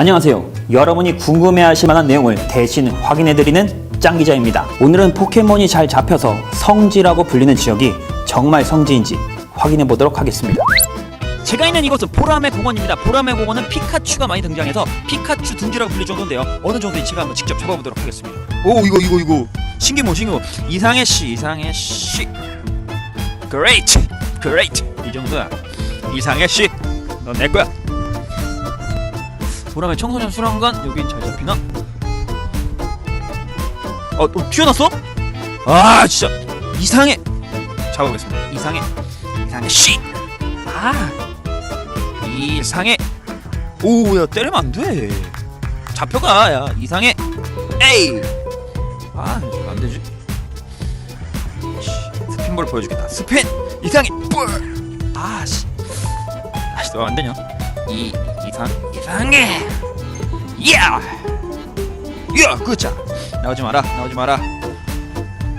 안녕하세요. 여러분이 궁금해하실 만한 내용을 대신 확인해드리는 짱 기자입니다. 오늘은 포켓몬이 잘 잡혀서 성지라고 불리는 지역이 정말 성지인지 확인해 보도록 하겠습니다. 제가 있는 이곳은 보라매 공원입니다. 보라매 공원은 피카츄가 많이 등장해서 피카츄 둥지라고 불릴 정도인데요. 어느 정도인지 제가 한번 직접 잡아보도록 하겠습니다. 오 이거 이거 이거 신기모 신기모 이상해 씨 이상해 씨. Great, great 이 정도야. 이상해 씨, 넌내 거야. 보라매 청소년 수랑관 여긴 잘 잡히나? 어, 어 튀어났어? 아 진짜 이상해. 잡아보겠습니다. 이상해, 이상해 씨. 아 이상해. 오야 때리면 안 돼. 잡혀가 야 이상해. 에이. 아 안 되지. 씨, 스핀볼 보여주겠다. 스핀 이상해. 볼. 아씨. 아씨 너 안 되냐? 이 이상 이상해. 야. 야 그자 나오지 마라 나오지 마라.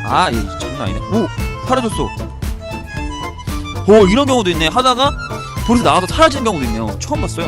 아이 장난 아니네. 오 사라졌어. 오 이런 경우도 있네. 하다가 돌에서 나와서 사라지는 경우도 있네요. 처음 봤어요.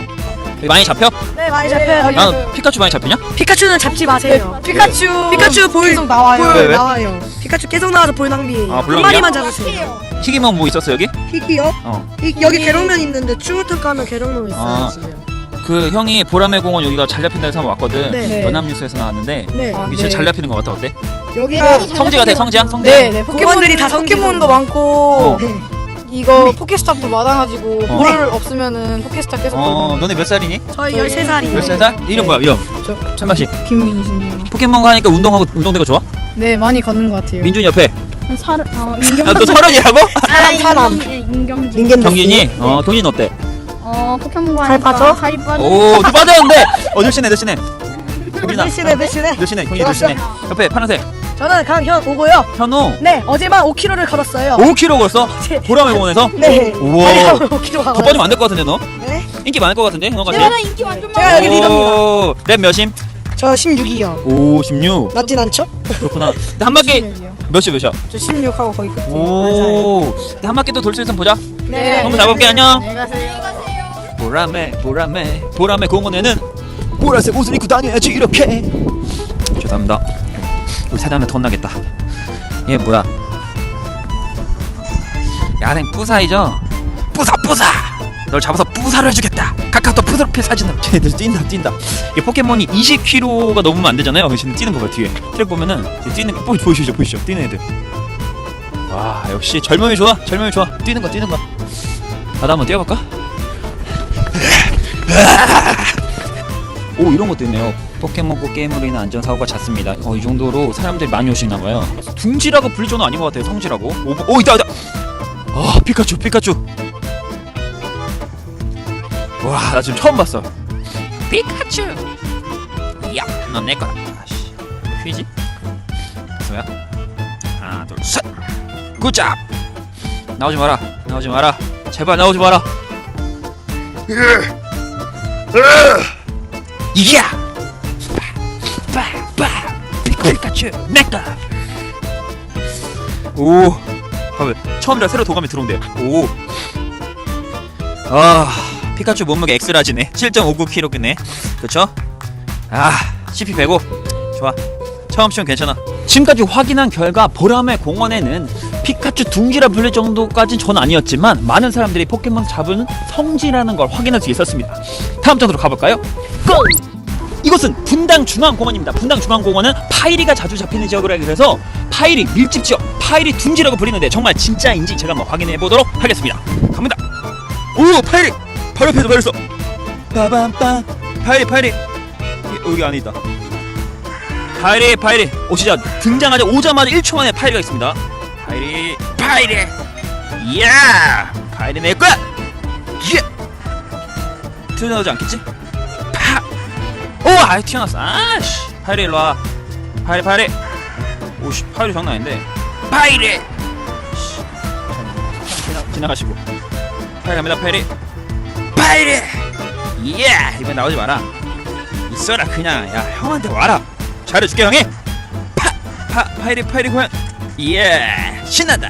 많이 잡혀? 네 많이 잡혀요. 나 피카츄 많이 잡히냐? 피카츄는 잡지 마세요. 피카츄 피카츄 볼 계속 나와요. 왜, 왜? 나와요. 피카츄 계속 나와서 볼 낭비예요. 아, 한 볼낭비야? 마리만 잡으세요. 튀김은 뭐 있었어 여기? 피기요? 어. 이- 여기 계룡면 있는데 충우특 가면 계룡면 있어요 아. 지금. 그 형이 보라매 공원 여기가 잘 잡힌다 해서 한번 왔거든. 네. 연합뉴스에서 나왔는데 네. 아, 여기 진짜 네. 잘 잡히는 거 같아 어때? 여기가 성지 같아 성지야 성지. 네, 네. 공원들이 다 포켓몬도. 많고 어. 네. 이거 포켓스탑도 많아가지고 어. 볼 없으면은 포켓스탑 계속 어. 너네 몇 살이니? 저희 13살이에요. 몇 살? 이름 뭐야 이름? 저 천마씨. 김민준이요. 포켓몬 가니까 운동하고 운동되고 좋아? 네, 많이 걷는 것 같아요. 민준 옆에. 서른 어 아, 너 서른이라고? 사람 사람. 인경진 민겐 경진이? 어 동진 어때? 어 포켓몬고 살 하니까 빠져? 살이 빠져 오, 또 빠졌는데. 어, 몇시네, 몇시네. 경진아. 몇시네 몇시네. 몇시네, 경진 몇시네. 옆에 파란색. 저는 강현 오고요. 현우. 네 어제만 5kg를 걸었어요. 5kg 걸었어? 보라매 공원에서? 네. 우와. 다리 하면 5kg 더 가요. 빠지면 안 될 것 같은데 너? 네. 인기 많을 것 같은데 형같이? 인기 완전 제가 여기 리더입니다. 오, 랩 몇심? 저 16이요. 오, 16. 낮진 않죠? 그렇구나. 근데 한 바퀴 몇시 몇이야? 저 16하고 거의 끝에. 오. 근데 한 바퀴 또 돌 수 있으면 보자. 네. 한번 잡아볼게 안녕. 네 가세요 보라매 보라매 보라매 공원에는 보라색 옷을 입고 다녀야지 이렇게. 죄송합니다. 우리 사장님 더 혼나겠다. 얘 뭐야? 야생 뿌사이죠? 뿌사 뿌사! 널 잡아서 뿌사를 해주겠다. 카카오톡 프로필 사진을. 쟤들 뛴다 뛴다. 이 포켓몬이 20kg가 넘으면 안 되잖아요. 지금 뛰는 거봐 뒤에. 트랙 보면은 뛰는 거 보- 보이시죠 보이시죠? 뛰는 애들. 와 역시 젊음이 좋아 젊음이 좋아. 뛰는 거 뛰는 거. 나도 한번 뛰어볼까? 오 이런 것도 있네요. 포켓몬고 게임으로 인한 안전사고가 잦습니다. 어, 이 정도로 사람들이 많이 오시나봐요. 둥지라고 불릴 정도는 아닌 것 같아요 성지라고. 오, 오 있다 있다. 아 피카츄 피카츄. 와 나 지금 처음 봤어. 피카츄! 야넌 내 거다. 아씨 휘지 소야? 하나 둘셋. 굿잡 나오지 마라. 나오지 마라. 제발 나오지 마라 이야! 빠 빠 피카츄 내꺼 오 봐봐 처음이라 새로 도감이 들어온대요. 오 아 피카츄 몸무게 엑스라지네. 7.59kg네. 그쵸? 아 CP 105 좋아. 처음 치면 괜찮아 지금까지 확인한 결과 보라매 공원에는 피카츄 둥지라 불릴 정도까진 전 아니었지만 많은 사람들이 포켓몬 잡은 성지라는 걸 확인할 수 있었습니다 다음 장소로 가볼까요? 고! 이곳은 분당 중앙공원입니다. 분당 중앙공원은 파이리가 자주 잡히는 지역이라고 해서 파이리 밀집 지역, 파이리 둥지라고 불리는데 정말 진짜인지 제가 한번 확인해 보도록 하겠습니다. 갑니다. 오, 파이리! 바로 옆에서 바로 있어. 빠밤빰. 파이리, 파이리. 이- 여기 안에 있다. 파이리, 파이리. 오시자 등장하자 오자마자 1초 만에 파이리가 있습니다. 파이리, 파이리. 이야! 파이리 내 거야! 예! 튀어나오지 않겠지? 파! 오! 아이 튀어나왔어 아씨 파이리 일로 와 파이리 파이리 오씨 파이리 장난 아닌데 파이리 지나가시고 파이리 갑니다 파이리 파이리 예 이번 나오지 마라 있어라 그냥 야 형한테 와라 잘해줄게 형이. 파! 파! 파이리 파이리 고양 예 신난다.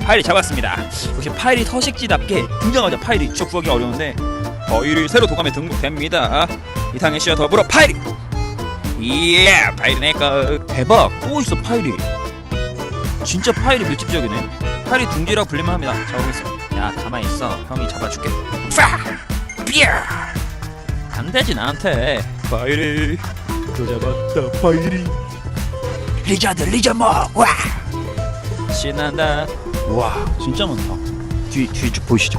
파이리 잡았습니다. 역시 파이리 서식지답게 등장하자 파이리 진짜 구하기 어려운데 파이리 새로 도감에 등록됩니다. 이상해 씨와 더불어 파이리. 예 파이리 내꺼 대박. 또 있어 파이리. 진짜 파이리 밀집적이네. 파이리 둥지라고 불리만 합니다. 잡아보겠습니다. 야 가만히 있어. 형이 잡아줄게. 파 비어 안 되지 나한테. 파이리. 또 잡았다 파이리 리자드 리자모 와. 신난다. 와 진짜 많다. 뒤뒤쭉 보이시죠.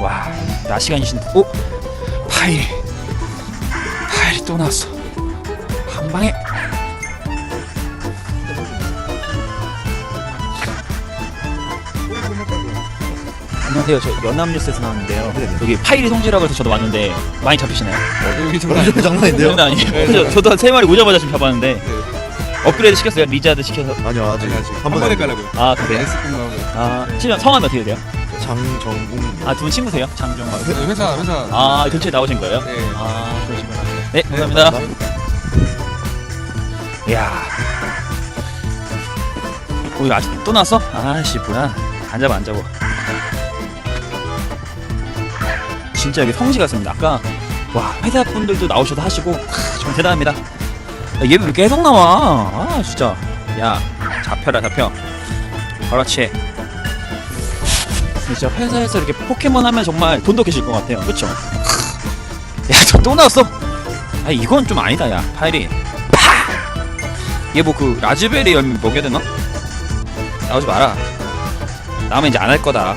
와 나시간이신 오 파이리 파이리 또 나왔어. 한 방에 안녕하세요 저 연합뉴스에서 나왔는데요 여기 파이리 성지라고 해서 저도 왔는데 많이 잡히시나요? 여기 장난 장난인데요? 장난 아니에요 저, 저도 한 세 마리 오자마자 지금 잡았는데 업그레이드 시켰어요 리자드 시켜서 아니요 아직 아직 한 번에 깔라고요. 아 그래요? S분하고 아 실명 성함 어떻게 돼요? 장정웅 아두 분 친구세요? 장정과 회사 회사. 아 근처에 나오신 거예요? 네. 아 그러시구나 네 감사합니다 이야 오 이거 아직 또 나왔어? 아씨 뭐야 안 잡아 안 잡아 진짜 여기 성지 같습니다. 아까 와 회사 분들도 나오셔도 하시고 크, 정말 대단합니다. 야, 얘왜 계속 나와? 아 진짜. 야 잡혀라 잡혀. 그렇지 진짜 회사에서 이렇게 포켓몬 하면 정말 계실 것 같아요. 그쵸? 야저 또 나왔어. 아 이건 좀 아니다 야 파이리 얘뭐 그 라즈베리 열매 먹여야 되나? 나오지 마라. 나오면 이제 안 할 거다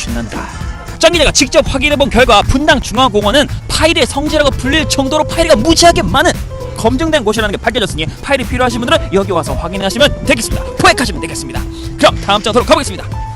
이야 신난다 짱 기자가 직접 확인해본 결과 분당 중앙공원은 파이리의 성지라고 불릴 정도로 파이리가 무지하게 많은 검증된 곳이라는 게 밝혀졌으니 파일이 필요하신 분들은 여기 와서 확인하시면 되겠습니다. 포획하시면 되겠습니다. 그럼 다음 장소로 가보겠습니다.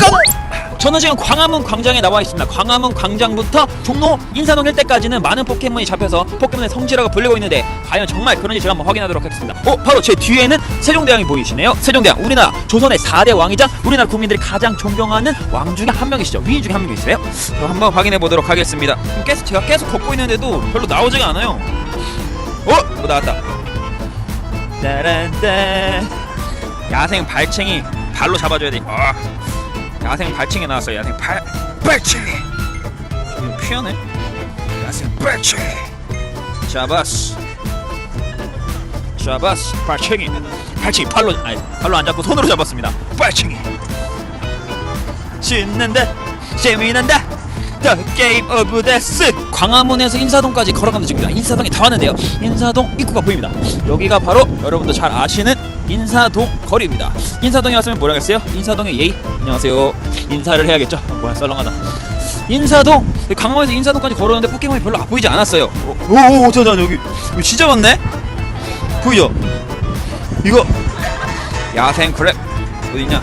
고! 저는 지금 광화문 광장에 나와 있습니다. 광화문 광장부터 종로 인사동 일대까지는 많은 포켓몬이 잡혀서 포켓몬의 성지라고 불리고 있는데 과연 정말 그런지 제가 한번 확인하도록 하겠습니다. 어, 바로 제 뒤에는 세종대왕이 보이시네요. 세종대왕, 우리나라 조선의 4대 왕이자 우리나라 국민들이 가장 존경하는 왕 중에 한 명이시죠. 위인 중에 한 명이세요. 그럼 한번 확인해 보도록 하겠습니다. 계속 제가 계속 걷고 있는데도 별로 나오지가 않아요. 어? 뭐 나왔다. 따란따. 야생 발챙이 발로 잡아줘야 돼. 아. 야생 발챙이 나왔어요. 야생 발 발챙이. 좀 피하네. 야생 발챙이. 잡았어. 잡았어. 발챙이. 발챙이 발로 아니 발로 안 잡고 손으로 잡았습니다. 발챙이. 신난다. 재미난다. The Game of Death 광화문에서 인사동까지 걸어가는 중입니다 인사동에 다 왔는데요 인사동 입구가 보입니다 여기가 바로 여러분도 잘 아시는 인사동 거리입니다. 인사동에 왔으면 뭐라 했어요? 인사동의 예의? 안녕하세요. 인사를 해야겠죠? 아, 뭐야 썰렁하다. 인사동! 광화문에서 인사동까지 걸었는데 포켓몬이 별로 안 보이지 않았어요. 오오오 잠깐 여기. 이거 진짜 많네? 보이죠? 이거. 야생 크랩. 어디냐?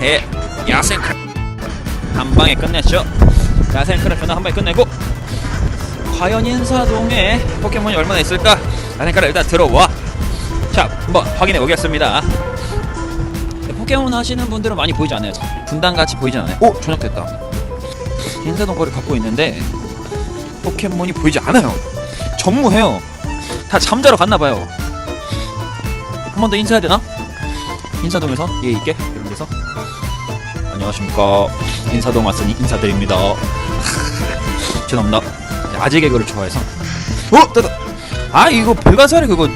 해 야생 크랩. 한 방에 끝냈죠. 야생 크래프는 한 방에 끝내고. 과연 인사동에 포켓몬이 얼마나 있을까? 야생 크래프 일단 들어와. 자, 한번 확인해 보겠습니다. 네, 포켓몬 하시는 분들은 많이 보이지 않아요. 분당 같이 보이지 않아요. 오, 저녁됐다. 인사동 거리 갖고 있는데 포켓몬이 보이지 않아요. 전무해요. 다 잠자러 갔나 봐요. 한 번 더 인사해야 되나? 인사동에서 예 있게 이런 데서 안녕하십니까 인사동 왔으니 인사드립니다 죄송합니다 아재 개그를 좋아해서 어? 아 이거 불가사리 그거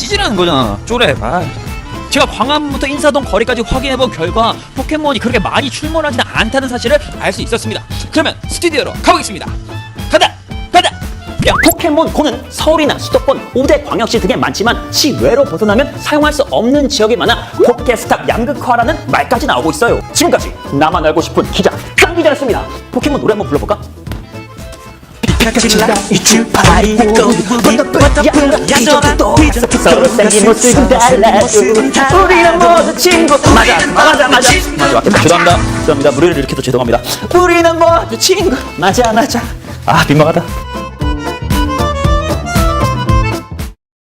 찌질하는 거잖아 쪼래 아. 제가 광화문부터 인사동 거리까지 확인해본 결과 포켓몬이 그렇게 많이 출몰하지는 않다는 사실을 알 수 있었습니다 그러면 스튜디오로 가보겠습니다 가다 야, 포켓몬 고는 서울이나 수도권 5대 광역시 등에 많지만 시외로 벗어나면 사용할 수 없는 지역이 많아 포켓스탁 양극화라는 말까지 나오고 있어요. 지금까지 나만 알고 싶은 기자 짱 기자였습니다. 포켓몬 노래 한번 불러볼까? 서로 생긴 모습은 달라도 우리는 모두 친구 맞아 맞아 맞아. 죄송합니다. 죄송합니다. 무리를 일으켜서 죄송합니다. 우리는 모두 친구 맞아 맞아. 아 민망하다